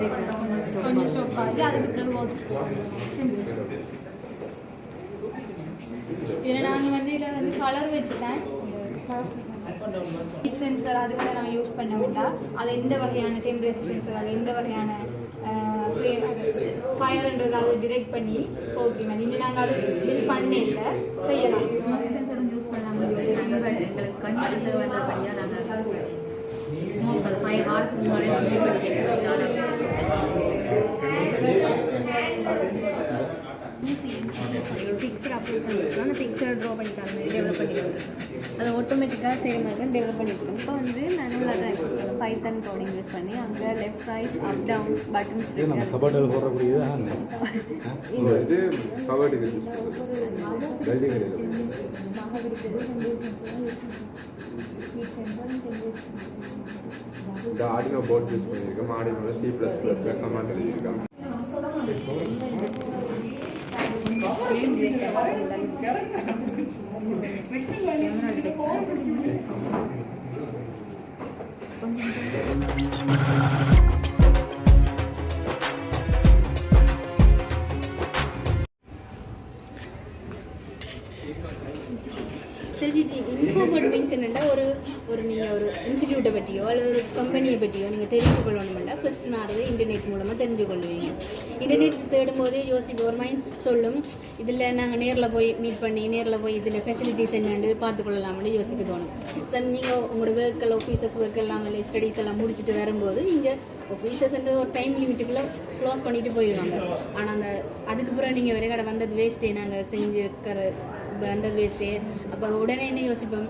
கொஞ்சம் ஸ்டாப் பார்த்து அதுக்கு பிறகு ஓட்டு சிம்பிள் இதில் நாங்கள் வந்து இதில் வந்து கலர் வச்சுட்டேன் சென்சர் அது கூட நாங்கள் யூஸ் பண்ண வேண்டாம் அது எந்த வகையான டெம்பரேச்சர் சென்சர் அது எந்த வகையான ஃபயர்ன்றது அதை டிரெக்ட் பண்ணி ஓகே மேம் இனி நாங்கள் அது பில் பண்ணல செய்யலாம் ஸ்மோக் சென்சரும் யூஸ் பண்ணாமல் எங்களுக்கு கண் எடுத்து நாங்கள் ஸ்மோக் ஃபைவ் ஹவர்ஸ் முன்னாடி ஸ்மோக் ஒரு அந்த பிக்சர் ட்ரா பண்ணிக்கலாம் டெவலப் பண்ணியிருக்கோம் அதை ஆட்டோமேட்டிக்காக செய்கிற மாதிரி தான் டெவலப் பண்ணியிருக்கோம் இப்போ வந்து மேனுவலாக தான் யூஸ் பண்ணுறோம் பைத்தன் கோடிங் யூஸ் பண்ணி அங்கே left right up down buttons இது நம்ம கபோர்டில் போடக்கூடியது இந்த இது இந்த ஆடினோ போர்ட் யூஸ் பண்ணியிருக்கோம் ஆடினோட சி ப்ளஸ் ப்ளஸ் கமாண்ட் எழுதியிருக்காங்க சரி ஒரு பற்றியோ அல்லது ஒரு கம்பெனியை பற்றியோ நீங்கள் தெரிஞ்சு கொள்ளணுமெண்டா ஃபஸ்ட்டு நான் அதை இன்டர்நெட் மூலமாக தெரிஞ்சு கொள்வீங்க இன்டர்நெட் தேடும்போதே யோசிப்போம் ஒரு மைண்ட் சொல்லும் இதில் நாங்கள் நேரில் போய் மீட் பண்ணி நேரில் போய் இதில் ஃபெசிலிட்டிஸ் என்னென்னு பார்த்துக்கொள்ளலாம்னு யோசிக்க தோணும். சார் நீங்கள் உங்களோட ஒர்க்கில் ஆஃபீஸஸ் ஒர்க் எல்லாம் இல்லை ஸ்டடீஸ் எல்லாம் முடிச்சுட்டு வரும்போது இங்கே ஆஃபீஸஸ்ன்றது ஒரு டைம் லிமிட்டுக்குள்ளே க்ளோஸ் பண்ணிட்டு போயிடுவாங்க ஆனால் அந்த அதுக்கு பிறகு நீங்கள் வேறு கடை வந்தது வேஸ்ட்டே நாங்கள் செஞ்சுக்கிற வந்தது வேஸ்ட்டே அப்போ உடனே என்ன யோசிப்போம்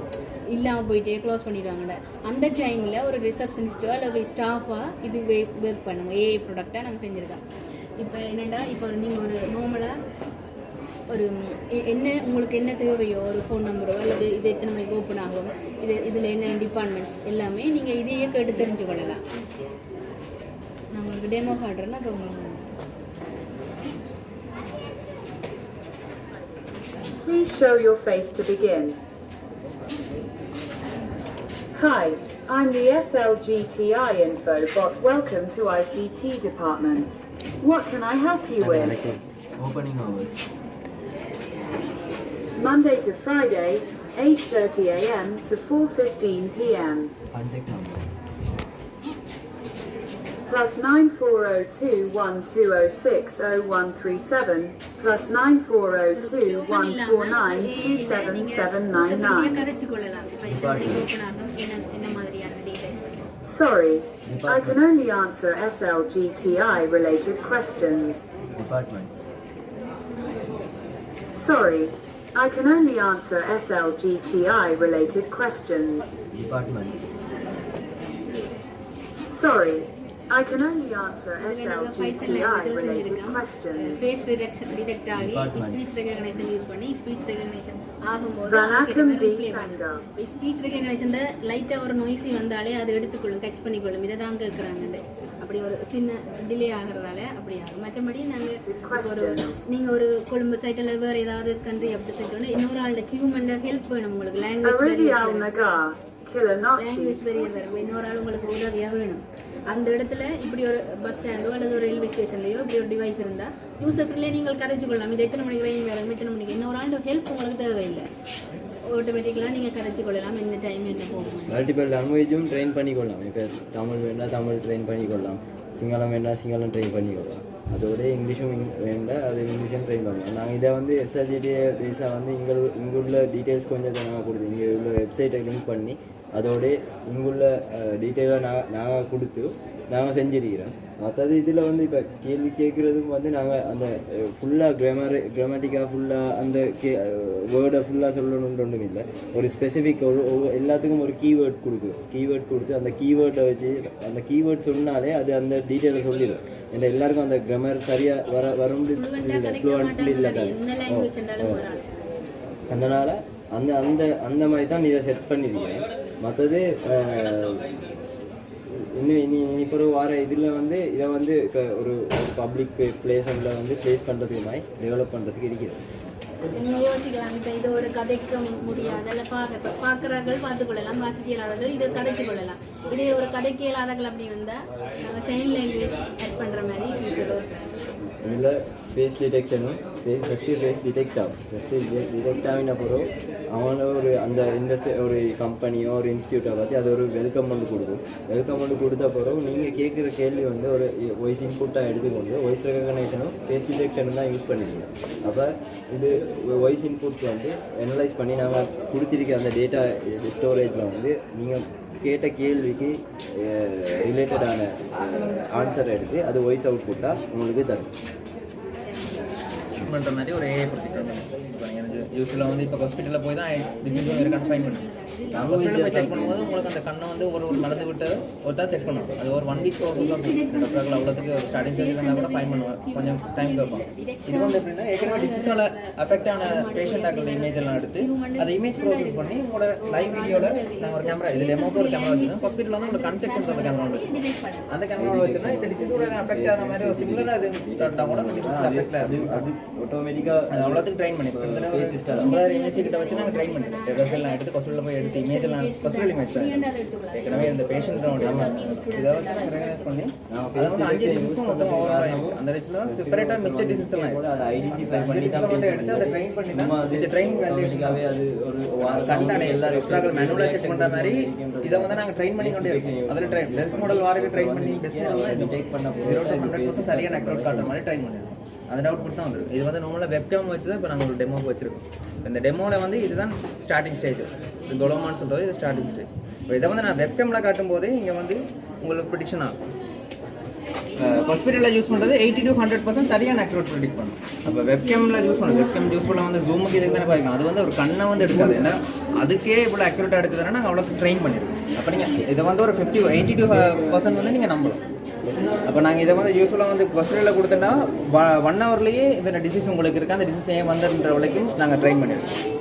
இல்லாமல் போயிட்டே க்ளோஸ் பண்ணிடுவாங்கள்ல அந்த டைமில் ஒரு ரிசப்ஷனிஸ்ட்டோ அல்லது ஒரு ஸ்டாஃபாக இது ஒர்க் பண்ணுங்க. ஏஐ ப்ராடக்டாக நாங்கள் செஞ்சுருக்கோம். இப்போ என்னென்னா இப்போ நீங்கள் ஒரு நார்மலாக ஒரு எ- என்ன உங்களுக்கு என்ன தேவையோ ஒரு ஃபோன் நம்பரோ அல்லது இது எத்தனை மணிக்கு ஓப்பன் ஆகும் இது இதில் என்ன டிபார்ட்மெண்ட்ஸ் எல்லாமே நீங்கள் இதையே கேட்டு தெரிஞ்சு கொள்ளலாம். நான் உங்களுக்கு டெமோ காட்டுறேன்னா இப்போ உங்களுக்கு Please show your face to begin. Hi, I'm the SLGTI info bot. Welcome to ICT department. What can I help you with? Opening hours. Monday to Friday, 8.30 a.m. to 4.15 p.m. Contact number plus Plus nine four zero two one two zero six zero one three seven. Plus nine four zero two one four nine two seven seven nine nine. Sorry, I can only answer SLGTI related questions. Sorry, I can only answer SLGTI related questions. Sorry, I can only answer SLGTI. Face detection detect ஆகி. Speech recognition use பண்ணி speech recognition ஆகும்போது speech recognition லைட்டாக ஒரு நொய்ஸி வந்தாலே அது எடுத்துக்கொள்ளும் catch பண்ணிக்கொள்ளும். இதை தான் கேட்குறாங்கண்டு அப்படி ஒரு சின்ன டிலே ஆகிறதால அப்படி ஆகும். மற்றபடி நாங்கள் ஒரு நீங்கள் ஒரு கொழும்பு சைட்டில் வேறு ஏதாவது கண்ட்ரி அப்படி சைட்டு இன்னொரு ஆளோட ஹியூமன் ஹெல்ப் வேணும் உங்களுக்கு லாங்குவேஜ் வரும் இன்னொரு ஆள் உங்களுக்கு உதவியாக வேணும். அந்த இடத்துல இப்படி ஒரு பஸ் ஸ்டாண்டோ அல்லது ஒரு ரயில்வே ஸ்டேஷன்லையோ இப்படி ஒரு டிவைஸ் இருந்தால் யூசர்லேயே நீங்கள் கதைச்சு கொள்ளலாம். இது எத்தனை மணிக்கு ரயில் வேலை எத்தனை மணிக்கு? இன்னொரு ஆள் ஹெல்ப் உங்களுக்கு தேவையில்லை. ஆட்டோமேட்டிக்கலாக நீங்கள் கதைச்சு கொள்ளலாம். டைம் என்ன போகும்? மல்டிபிள் லாங்குவேஜும் ட்ரெயின் பண்ணிக்கொள்ளலாம் இப்போ தமிழ் வேண்டாம் தமிழ் ட்ரெயின் பண்ணிக்கொள்ளலாம் சிங்களம் வேண்டாம் சிங்களம் ட்ரெயின் பண்ணிக்கொள்ளலாம் அதோட இங்கிலீஷும் இங் வேண்டாம் அது இங்கிலீஷும் ட்ரெயின் பண்ணலாம். நாங்கள் இதை வந்து எஸ்ஆர்ஜிடி பேஸாக வந்து இங்கே இங்கே உள்ள டீட்டெயில்ஸ் கொஞ்சம் நாங்கள் கொடுத்து இங்கே உள்ள வெப்சைட்டை லிங்க் பண்ணி அதோட இங்குள்ள டீட்டெயிலாக நாங்கள் நாங்கள் கொடுத்து நாங்கள் செஞ்சிருக்கிறோம். மற்றது இதில் வந்து இப்போ கேள்வி கேட்குறதும் வந்து நாங்கள் அந்த ஃபுல்லாக கிராமர் கிராமட்டிக்காக ஃபுல்லாக அந்த கே வேர்டை ஃபுல்லாக சொல்லணும்னு ஒன்றும் இல்லை. ஒரு ஸ்பெசிஃபிக் ஒரு எல்லாத்துக்கும் ஒரு கீவேர்ட் கொடுக்கும் கீவேர்ட் கொடுத்து அந்த கீவேர்டை வச்சு அந்த கீவேர்ட் சொன்னாலே அது அந்த டீட்டெயிலை சொல்லிடும். ஏன்னா எல்லாருக்கும் அந்த கிராமர் சரியாக வர வர இல்லை மாட்டாங்க. இல்லை அதனால் அந்த அந்த அந்த மாதிரி தான் இதை செட் பண்ணியிருக்கேன் மற்றது இன்னும் இனி இனி பிறகு வார இதில் வந்து இதை வந்து இப்போ ஒரு பப்ளிக் பிளேஸ் ஒன்றில் வந்து ப்ளேஸ் பண்ணுறதுக்கு மாதிரி டெவலப் பண்ணுறதுக்கு இருக்குது நீங்கள் யோசிக்கலாம். இப்போ இது ஒரு கதைக்க முடியாத இல்லை பார்க்க பார்க்குறார்கள் பார்த்துக்கொள்ளலாம். வாசிக்க இயலாதவர்கள் இதை கதைச்சு கொள்ளலாம். இதே ஒரு கதைக்கு இயலாதவர்கள் அப்படி வந்தால் நாங்கள் சைன் லாங்குவேஜ் ஆட் பண்ணுற மாதிரி ஃபியூச்சர் இதில் ஃபேஸ் டிடெக்ஷனும் ஃபஸ்ட்டு ஃபேஸ் டிடெக்ட் ஆகும் ஃபஸ்ட்டு டிடெக்ட் ஆகின பிறகு அவன ஒரு அந்த இண்டஸ்ட்ரி ஒரு கம்பெனியோ ஒரு இன்ஸ்டியூட்டோ பார்த்து அது ஒரு வெல்கம் வந்து கொடுக்கும். வெல்கம் வந்து கொடுத்த பிறகு நீங்கள் கேட்குற கேள்வி வந்து ஒரு வாய்ஸ் இன்புட்டாக எடுத்துக்கொண்டு வாய்ஸ் ரெகக்னேஷனும் ஃபேஸ் டிடெக்ஷனும் தான் யூஸ் பண்ணிடுங்க அப்போ இது வாய்ஸ் இன்புட்ஸ் வந்து அனலைஸ் பண்ணி நாங்கள் கொடுத்துருக்க அந்த டேட்டா ஸ்டோரேஜில் வந்து நீங்கள் கேட்ட கேள்விக்கு ரிலேட்டடான ஆன்சர் எடுத்து அது வாய்ஸ் அவுட்புட்டாக உங்களுக்கு தரும். பண்ணுற மாதிரி ஒரு ஏஐ கொடுத்துட்டு இப்போ எனக்கு யூஸ்வலாக வந்து இப்போ ஹாஸ்பிட்டலில் போய் தான் டிசீஸும் இருக்கான்னு ஃபைன் பண்ணுவோம் ஹாஸ்பிட்டலில் போய் செக் பண்ணும்போது உங்களுக்கு அந்த கண்ணை வந்து ஒரு ஒரு மருந்து விட்டு ஒருத்தா செக் பண்ணுவோம் அது ஒரு ஒன் வீக் ப்ராசஸ் தான் டாக்டர்கள் அவ்வளோத்துக்கு ஒரு ஸ்டார்டிங் ஸ்டேஜ் இருந்தால் கூட ஃபைன் பண்ணுவேன். கொஞ்சம் டைம் கேட்போம் இது வந்து எப்படின்னா ஏற்கனவே டிசீஸால் அஃபெக்ட் ஆன பேஷண்ட் ஆக்களோட இமேஜ் எல்லாம் எடுத்து அதை இமேஜ் ப்ராசஸ் பண்ணி உங்களோட லைவ் வீடியோவில் நாங்கள் ஒரு கேமரா இது டெமோக்கு ஒரு கேமரா வச்சுருக்கோம் ஹாஸ்பிட்டலில் வந்து உங்களுக்கு கன்செக்ட் பண்ணுற கேமரா வந்து அந்த கேமரா வச்சுருந்தா இந்த டிசீஸோட அஃபெக்ட் ஆன மாதிரி ஒரு சிமிலராக இது கூட அந்த டிசீஸில் அஃபெக்ட் ஆகும் அது ஆட்டோமேட்டிக்காக அது அவ்வளோத்துக்கு ட்ரெயின் பண்ணி ஐம்பதாயிரம் இமேஜ் கிட்ட வச்சு நாங்கள் ட்ரெயின் எல்லாம் எடுத்து ஹாஸ்பிட்டலில் போய் எடுத்து இமேஜ் எல்லாம் ஹாஸ்பிட்டல் இமேஜ் தான். ஏற்கனவே இந்த பேஷண்ட்டோட இதை நாங்கள் ரெகனைஸ் பண்ணி அதை வந்து அஞ்சு டிசீஸும் மொத்தம் ஓவரால் அந்த டிசீஸில் தான் செப்பரேட்டாக மிச்ச டிசீஸ் எல்லாம் ஐடென்டிஃபை பண்ணி மட்டும் எடுத்து அதை ட்ரெயின் பண்ணி தான் மிச்ச ட்ரைனிங் ஆட்டோமேட்டிக்காகவே அது ஒரு கண்டானே எல்லா ரெஃப்ராக்கள் மேனுவலாக செக் பண்ணுற மாதிரி இதை வந்து நாங்கள் ட்ரெயின் பண்ணி கொண்டே இருக்கோம். அதில் ட்ரெயின் பெஸ்ட் மாடல் வாருக்கு ட்ரெயின் பண்ணி பெஸ்ட் மாடல் Detect பண்ண ஜீரோ டு ஹண்ட்ரட் பர்சன்ட் சரியான அக்ரோட் காட்டுற மாதிரி ட்ரெயின் பண்ணிருக்கோம். அந்த அவுட்புட் தான் வந்துருக்கு. இது வந்து நார்மலாக வெப்கேம் வச்சு தான் இப்போ நாங்கள் ஒரு டெமோக்கு வச்சிருக்கோம். இந்த டெமோவில் வந்து இதுதான் ஸ்டார்டிங் ஸ்டேஜ் இது கொலோமான்னு சொல்கிறது இது ஸ்டார்டிங் ஸ்டேஜ் இப்போ இதை வந்து நான் வெப்கேமில் காட்டும் போதே இங்கே வந்து உங்களுக்கு ப்ரிடிக்ஷன் ஆகும் ஹாஸ்பிட்டலில் யூஸ் பண்ணுறது எயிட்டி டு ஹண்ட்ரட் பர்சன்ட் சரியான அக்யூரட் ப்ரிடிக் பண்ணும். அப்போ வெப்கேமில் யூஸ் பண்ணும் வெப்கேம் யூஸ் பண்ண வந்து ஜூமுக்கு இதுக்கு தானே பார்க்கலாம் அது வந்து ஒரு கண்ணை வந்து எடுக்காது. ஏன்னா அதுக்கே இவ்வளோ அக்யூரேட்டாக எடுக்குதுன்னா நாங்கள் அவ்வளோ ட்ரெயின் பண்ணிருக்கோம். அப்போ நீங்கள் இதை வந்து ஒரு ஃபிஃப்டி எயிட்டி டூ பர்சன்ட் வந்து நீங்கள் நம்பலாம். அப்போ நாங்கள் இதை வந்து யூஸ்ஃபுல்லாக வந்து ஹாஸ்பிட்டலில் கொடுத்தோன்னா ஒன் ஹவர்லேயே இந்த டிசீஸ் உங்களுக்கு இருக்குது அந்த டிசீஸ் ஏன் வந்துன்ற வரைக்கும் நாங்கள் ட்ரெயின் பண்ணிடுவோம்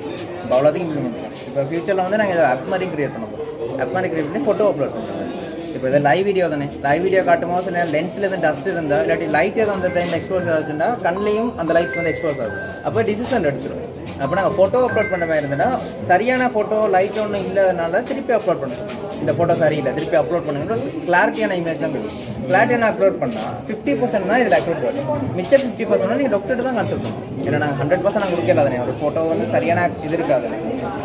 இப்போ அவ்வளோதையும் இம்ப்ளிமெண்ட் பண்ணலாம் இப்போ ஃபியூச்சரில் வந்து நாங்கள் இதை ஆப் மாதிரி கிரியேட் பண்ண போகிறோம் ஆப் மாதிரி கிரியேட் பண்ணி ஃபோட்டோ அப்லோட் பண்ணுறோம் இப்போ இது லைவ் வீடியோ தானே. லைவ் வீடியோ காட்டும் போது சில லென்ஸில் எதுவும் டஸ்ட் இருந்தால் இல்லாட்டி லைட் எதுவும் அந்த டைம் எக்ஸ்போஸ் ஆகுதுன்னா கண்ணிலையும் அந்த லைட் வந்து எக்ஸ்போஸ் ஆகும். அப்போ டிசிஷன் எடுத்துரும். அப்போ நாங்கள் ஃபோட்டோ அப்லோட் பண்ண மாதிரி இருந்ததுன்னா சரியான ஃபோட்டோ லைட் ஒன்றும் இல்லாதனால திருப்பி அப்லோட் பண்ணுவோம். இந்த ஃபோட்டோ சரியில்லை திருப்பி அப்லோட் பண்ணுங்க கிளாரிட்டியான இமேஜ் தான் கிடைக்கும். கிளாரிட்டியான அப்லோட் பண்ணால் ஃபிஃப்டி பர்சன்ட் தான் இதில் அப்லோட் வரும். மிச்சம் ஃபிஃப்டி பர்சன்ட் நீங்கள் டாக்டர் தான் கன்சல்ட் பண்ணணும். ஏன்னா நாங்கள் ஹண்ட்ரட் பர்சன்ட் நாங்கள் கொடுக்கல ஒரு ஃபோட்டோ வந்து சரியான இது இருக்காது.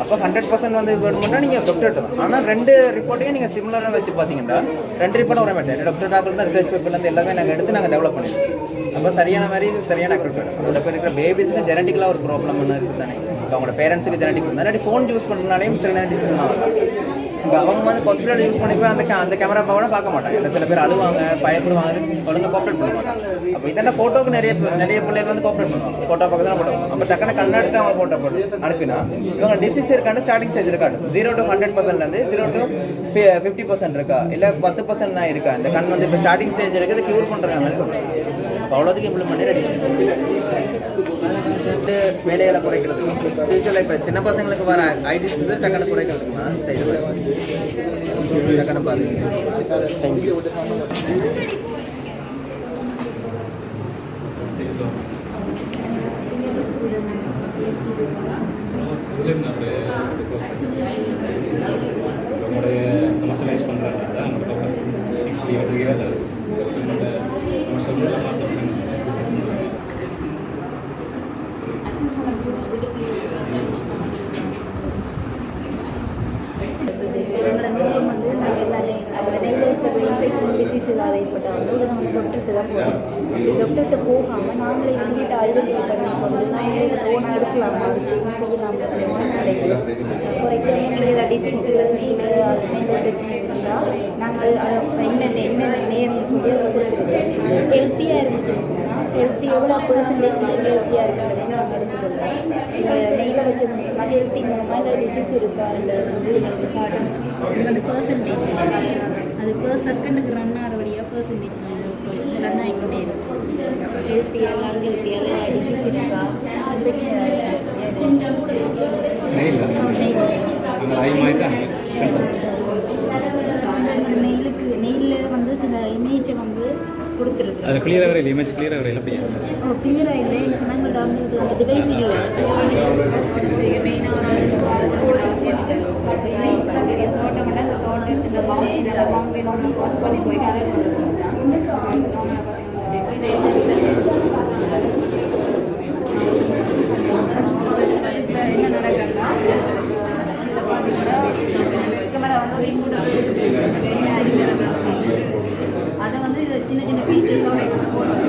அப்போ ஹண்ட்ரட் பர்சன்ட் வந்து வேணும்னா நீங்கள் டாக்டர் தான் ஆனால் ரெண்டு ரிப்போர்ட்டையும் நீங்கள் சிமிலராக வச்சு பார்த்தீங்கன்னா ரெண்டு ரிப்போர்ட் வர மாட்டேன். டாக்டர் டாக்டர் தான் ரிசர்ச் பேப்பர்லேருந்து எல்லாமே நாங்கள் எடுத்து நாங்கள் டெவலப் பண்ணிடுவோம் அப்போ சரியான மாதிரி இது சரியான அக்யூரேட் வேணும் அதோட பேர் இருக்கிற பேபிஸ்க்கு ஜெனட்டிக்கலாக ஒரு ப்ராப்ளம் ஒன்று இருக்குது தானே இப்போ அவங்களோட பேரண்ட்ஸுக்கு ஜெனட்டிக் இருந்தால் ஃபோன் யூஸ் பண்ணுறதுனாலையும் சில நேரம் டிசிஷன் ஆகலாம் இப்போ அவங்க வந்து ஹாஸ்பிட்டல் யூஸ் பண்ணி போய் அந்த அந்த கேமரா பவனை பார்க்க மாட்டாங்க. இல்லை சில பேர் அழுவாங்க பயப்படுவாங்க ஒழுங்காக கோஆப்ரேட் பண்ண மாட்டாங்க. அப்போ இதெல்லாம் ஃபோட்டோக்கு நிறைய நிறைய பிள்ளைகள் வந்து கோஆப்ரேட் பண்ணுவாங்க. ஃபோட்டோ பார்க்க தான் போட்டோ அப்போ டக்குனு கண்ணெடுத்து அவங்க ஃபோட்டோ போட்டு அனுப்பினா இவங்க டிசீஸ் இருக்கான்னு ஸ்டார்டிங் ஸ்டேஜ் இருக்காது ஜீரோ டு ஹண்ட்ரட் பர்சன்ட்லேருந்து ஜீரோ டு ஃபிஃப்டி பர்சன்ட் இருக்கா? இல்லை பத்து பர்சன்ட் தான் இருக்கா? இந்த கண் வந்து இப்போ ஸ்டார்டிங் ஸ்டேஜ் இருக்குது க்யூர் பண்ணுறாங்க சொல்கிறாங்க அப்போ அவ்வளோதுக்கு இம்ப்ளிமெண்ட் பண்ணி ரெடி வந்து வேலைகளை குறைக்கிறதுக்கு ஃபியூச்சரில் இப்போ சின்ன பசங்களுக்கு வர ஐடிஸ் வந்து டக்குன்னு குறைக்கிறதுக்கு தான் சைடு டக்குனு பாருங்க தேங்க்யூ நம்மளுடைய கமர்ஷியலைஸ் பண்ணுறாங்க தான் நம்மளோட இப்படி வந்து நம்மளோட கமர்ஷியல் மாற்றம் எங்களோட நோக்கம் வந்து நாங்கள் எல்லாமே அதில் நெய்யில் இருக்கிற இன்ஃபெக்ஷன் டிசீஸ் ஏதாவது ஏற்பட்டால் வந்து உடனே வந்து டாக்டர்கிட்ட தான் போகிறோம் டாக்டர்கிட்ட போகாமல் நாங்களே எங்கிட்ட ஐடென்டிஃபை பண்ணி கொண்டு நாங்களே ஃபோனை எடுக்கலாம் அதுக்கு இது செய்யலாம் சொல்லி கிடைக்கும் ஃபார் எக்ஸாம்பிள் ஏதாவது டிசீஸ் நெய்யில் பிரச்சனை இருந்தால் நாங்கள் அதை என்ன என்ன நேர்னு சொல்லி அதை கொடுத்துருக்கோம் ஹெல்த்தியாக ஹெல்த்தி எவ்வளோ பர்சன்டேஜ் ஹெல்த்தியாக இருக்கிறது நாங்கள் எடுத்துக்கொள்கிறோம் நெய்யில் ஹெல்த்தி மூலமாக இந்த டிசீஸ் இருக்கான்றது வந்து எங்களுக்கு காட்டும் பர்சன்டேஜ் அது பர் செகண்டுக்கு ரன் ஆகிற வழியாக பர்சன்டேஜ் ரன் ஆகிக்கிட்டே இருக்கும் ஹெல்த்தியாக எல்லாரும் ஹெல்த்தியாக டிசீஸ் இருக்கா? அது பிரச்சனை கொடுத்துருக்கு அது கிளியராக வரையில் இமேஜ் கிளியராக வரையில் அப்படியே? ஓ கிளியராக இல்லை சொன்னால் அந்த டிவைஸ் இல்லை என்ன நடக்குதுன்னா இதில் பார்த்தீங்கன்னா கேமரா வந்து வந்து சின்ன சின்ன பீச்சஸோட எங்களுக்கு ஃபோட்டோஸ்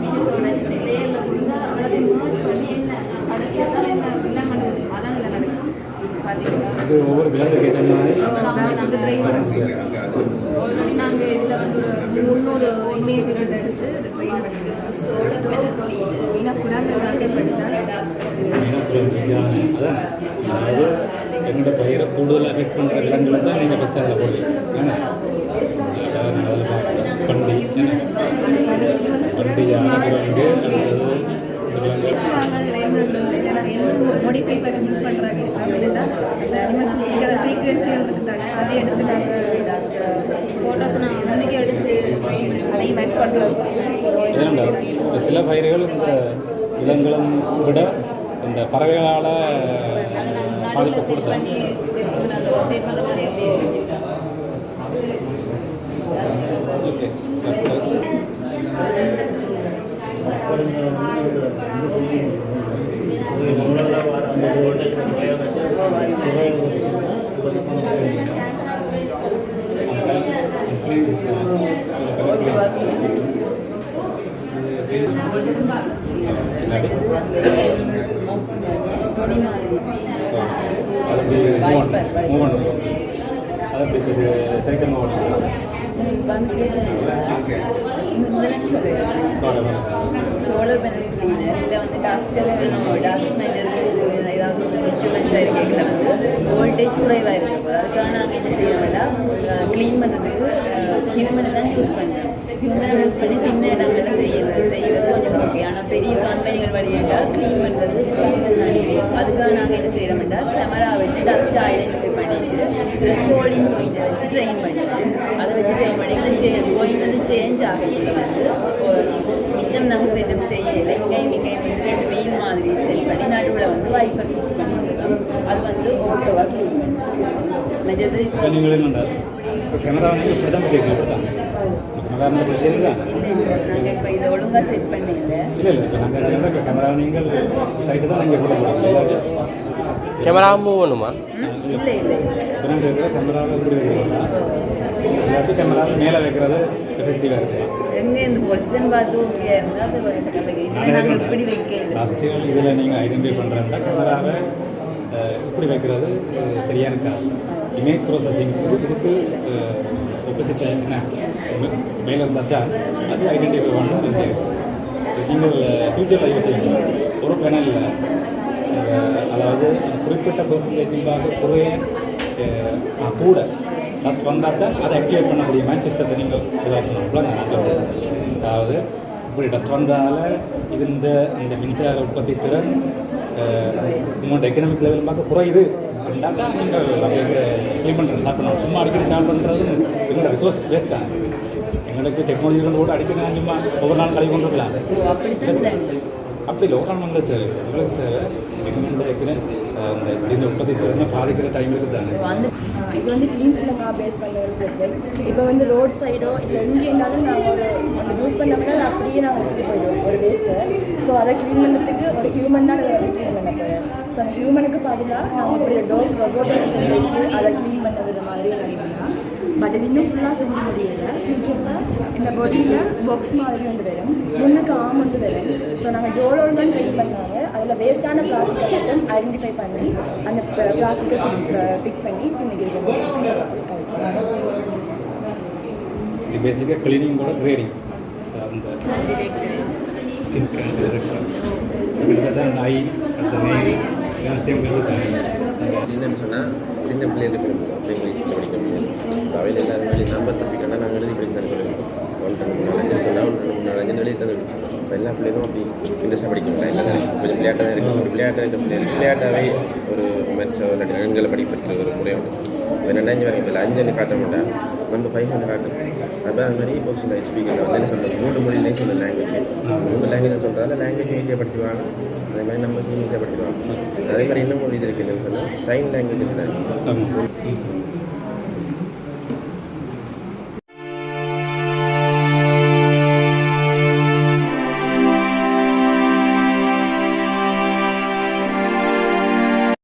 பீச்சஸோட இப்படி லேயரில் கொடுத்தா அதை மர்ச் பண்ணி என்ன கடைசியாக தான் என்ன எல்லாம் கண்டுபிடிச்சு அதான் இதில் நடக்கும் ஆல்ரெடி நாங்கள் இதில் வந்து ஒரு பயிரை கூடுதலாக ஃபிட் போடுவீங்க இருக்குது தானே அதை எடுத்து ஃபோட்டோஸ் நாங்கள் முன்னுக்கு எடுத்து அதையும் மேட் பண்ணுறோம் சில பயிர்கள் இந்த விலங்குகளை விட இந்த பறவைகளால் பாதிப்பு கொடுத்தேன் ஓகே அது மூவ் பண்ணுறோம் அது அப்படி சைக்கிள் மூவ் பண்ணுறோம் சோலார் பேனல் கிளீனர் வந்து டஸ்ட்டில் டஸ்ட் மெட்டர் ஏதாவது இன்ஸ்ட்ருமெண்ட்ஸில் இருக்கையில் வந்து வோல்டேஜ் குறைவாக இருக்கும் அதுக்காக நாங்கள் என்ன செய்யறோம்னா க்ளீன் பண்ணுறதுக்கு ஹியூமனை தான் யூஸ் பண்ணுறோம் ஹியூமனை யூஸ் பண்ணி சின்ன இடங்களில் செய்யறது செய்யறது கொஞ்சம் ஓகே ஆனால் பெரிய கம்பெனிகள் வழியாக க்ளீன் பண்ணுறது கஷ்டம் தானே அதுக்காக நாங்கள் என்ன செய்யறோம்னா கேமரா வச்சு டஸ்ட் ஐடென்டிஃபை பண்ணிட்டு ட்ரெஸ் கோடிங் பாயிண்ட்டை வச்சு ட்ரெயின் பண்ணிட்டு அதை வச்சு ட்ரெயின் பண்ணி பாயிண்ட் வந்து சேஞ்ச் ஆகிறது வந்து மிச்சம் நாங்கள் செட்டப் செய்யலை இங்கேயும் இங்கேயும் ரெண்டு வெயில் மாதிரி செல் பண்ணி நடுவில் வந்து வைப்பர் ஃபிக்ஸ் பண்ணியிருக்கோம் அது வந்து ஓட்டோவாக க்ளீன் பண்ணுறோம் நிஜது கேமரா வந்து இப்படி தான் கேட்கலாம் இப்படி தான் கேமரா வந்து சரி தான் இல்லை நாங்கள் இப்போ இதை ஒழுங்காக செட் பண்ணல இல்லை இல்லை இப்போ நாங்கள் கேமரா நீங்கள் சைட்டு தான் நீங்கள் போட போகிறோம் கேமரா மூவ் பண்ணுமா இல்லை இல்லை கேமராவில் இல்லாட்டி கேமராவில் மேலே வைக்கிறது எஃபெக்டிவாக இருக்குது எங்கே இந்த பொசிஷன் பார்த்து ஓகே இருந்தால் அது வந்து இப்போ நாங்கள் இப்படி வைக்கிறது லாஸ்ட்டுகள் இதில் நீங்கள் ஐடென்டிஃபை பண்ணுறதா கேமராவை இப்படி வைக்கிறது அஹ், சரியா இருக்காது இமேஜ் ப்ராசஸிங் இதுக்கு ஒப்போசிட் என்ன? மேலே இருந்தால் தான் அது ஐடென்டிஃபை பண்ணுறது நீங்கள் ஃபியூச்சரில் யூஸ் செய்யணும் ஒரு பேனலில் அதாவது குறிப்பிட்ட பர்சன்டேஜிங்காக குறைய கூட ஃபஸ்ட் வந்தால் தான். அதை ஆக்டிவேட் பண்ணக்கூடிய மாதிரி சிஸ்டத்தை நீங்கள் உருவாக்கணும். அவ்வளோ அதாவது இப்படி டஸ்ட் வந்தால இது இந்த இந்த மின்சார உற்பத்தி திறன் உங்களோட எக்கனாமிக் லெவல் பார்க்க குறையுது. அப்படின்னா தான் நீங்கள் க்ளீன் பண்ணுறது ஸ்டார்ட் பண்ணணும். சும்மா அடிக்கடி ஸ்டார்ட் பண்ணுறது எங்களோட ரிசோர்ஸ் வேஸ்ட் தான். எங்களுக்கு டெக்னாலஜி கூட அடிக்கடி நான் சும்மா ஒவ்வொரு நாள் கழிவு கொண்டு இருக்கலாம் அப்படித்தான் தேவை அப்படி இல்லை. ஒரு நாள் தேவை. எங்களுக்கு தேவை. எங்களோட இந்த உற்பத்தி திறனை பாதிக்கிற டைம் இருக்குதானே வந்து இது வந்து க்ளீன் சிலமாக பேஸ் பண்ண ஒரு ப்ராஜெக்ட் இப்போ வந்து ரோட் சைடோ இல்லை எங்கே இருந்தாலும் நாங்கள் ஒரு அந்த யூஸ் பண்ணோம்னா நான் அப்படியே நாங்கள் வச்சுட்டு போயிடுவோம் ஒரு வேஸ்ட்டை ஸோ அதை க்ளீன் பண்ணுறதுக்கு ஒரு ஹியூமன் தான் அதை க்ளீன் பண்ண போகிறேன் ஸோ அந்த ஹியூமனுக்கு பதிலாக நாங்கள் ஒரு டோர் ரோபோட்டை வச்சு அதை க்ளீன் பண்ணுறது மாதிரி பட் இன்னும் ஃபுல்லாக செஞ்சு முடியல. ஃப்யூச்சரில் இந்த பொடியில் பாக்ஸ் மாதிரி வந்து வரும். முன்னுக்கு ஆம் வந்து வரும். ஸோ நாங்கள் ஜோலோடு தான் ட்ரை பண்ணாங்க. அதில் வேஸ்ட்டான பிளாஸ்டிக்கை மட்டும் ஐடென்டிஃபை பண்ணி அந்த பிளாஸ்டிக்கை பிக் பண்ணி இன்னைக்கு இது பேசிக்காக கிளீனிங் கூட கிரேடிங் அந்த ஸ்கின் கிட்டத்தட்ட அந்த ஐ அந்த நெய் சேம் என்னன்னு சொன்னால் சின்ன பிள்ளைகளுக்கு இருக்கும் அப்படி இங்கிலீஷ் படிக்க முடியாது அவையில் எல்லாரும் வெளியே நம்பர் தப்பிக்கணும்னா நாங்கள் எழுதி படிக்க தான் சொல்லுவோம் ரெண்டு மூணு சொன்னால் ஒன்று ரெண்டு மூணு எழுதி தான் இப்போ எல்லா பிள்ளைகளும் அப்படி இன்ட்ரெஸ்ட்டாக படிக்கணும் எல்லாம் கொஞ்சம் விளையாட்டாக தான் இருக்குது விளையாட்டாக இருக்க பிள்ளைகளுக்கு விளையாட்டாகவே ஒரு மெச்சோ இல்லாட்டி ஆண்களை படிப்பதில் ஒரு முறை உண்டு. இப்போ வரைக்கும் இல்லை அஞ்சு காட்ட மாட்டேன் நம்ம ஃபைவ் வந்து காட்டணும் அப்போ அது மாதிரி இப்போ சில ஸ்பீக்கரில் வந்து என்ன சொல்கிறது மூணு மொழியிலையும் சொல்ல லாங்குவேஜ் மூணு லாங்குவேஜ் சொல்கிறதால லாங்குவேஜ் ஈஸியாக படிச்சுவாங்க அதே மாதிரி நம்ம ஈஸியாக படிச்சுவாங்க அதே மாதிரி இன்னும் மொழி இது இருக்குதுன்னு சொன்னால் சைன் லாங்குவேஜ் இருக்குது